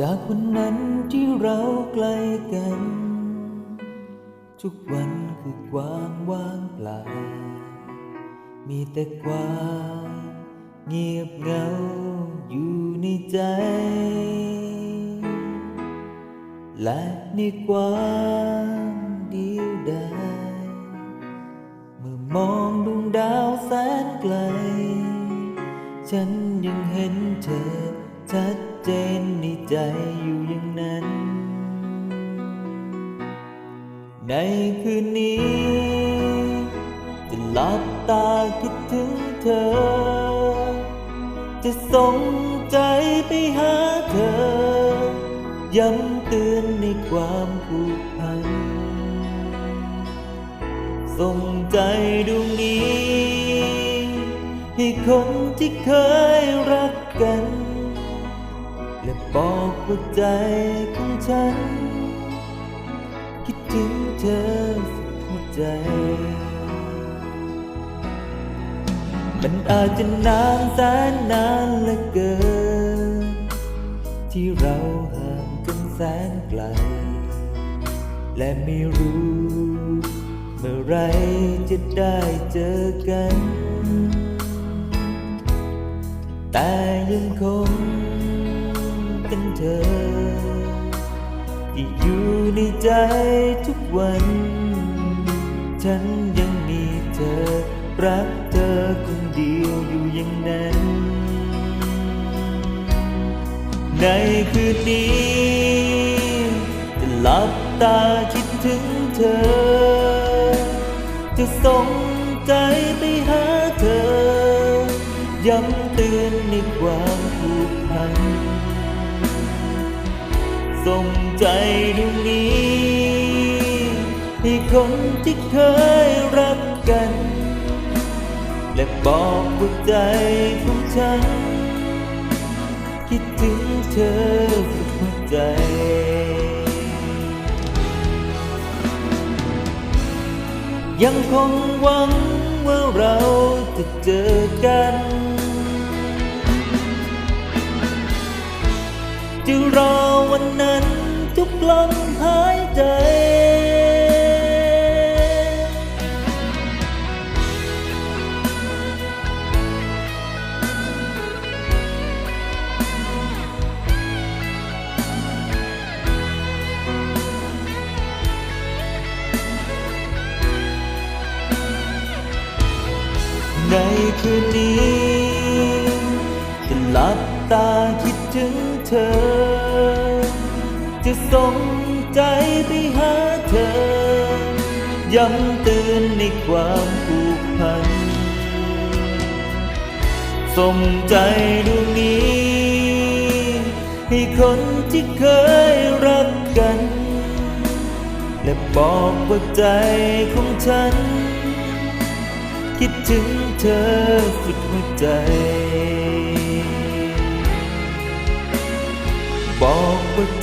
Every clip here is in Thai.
จากวันนั้นที่เราใกล้กัน ทุกวันคือความว่างเปล่า มีแต่ความเงียบเหงาอยู่ในใจ และในความเดียวดายเมื่อมองดวงดาวแสนไกล ฉันยังเห็นเธอชัด เจนในใจอยู่อย่างนั้น ในคืนนี้ จะหลับตาคิดถึงเธอ จะส่งใจไปหาเธอ ย้ำเตือนในความผูกพันส่งใจดวงนี้ ให้คนที่เคยรักกัน และบอกว่าใจของฉัน คิดถึงเธอสุดหัวใจ มันอาจจะนานแสนนานเหลือเกิน ที่เราห่างกันแสนไกล และไม่รู้ เมื่อไรจะได้เจอกัน แต่ยังคง็นเธอที่อยู่ในใจทุกวัน ฉันยังมีเธอ รักเธอคนเดียวอยู่อย่างนั้น ในคืนนี้จะหลับตาคิดถึงเธอ จะส่งใจไปหาเธอ ย้ำเตือนในความผูกพัน ส่งใจดวงนี้ให้คนที่เคยรักกัน และบอกว่าใจของฉัน คิดถึงเธอสุดหัวใจยังคงหวังว่าเราจะเจอกัน จะรอวันนั้น กลมหายใจ ในคืนนี้จะหลับตาคิดถึงเธอ จะส่งใจไปหาเธอ ย้ำเตือนในความผูกพัน ส่งใจดวงนี้ ให้คนที่เคยรักกัน และบอกว่าใจของฉัน คิดถึงเธอสุดหัวใจ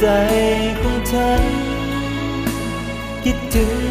ใจของฉัน คิดถึง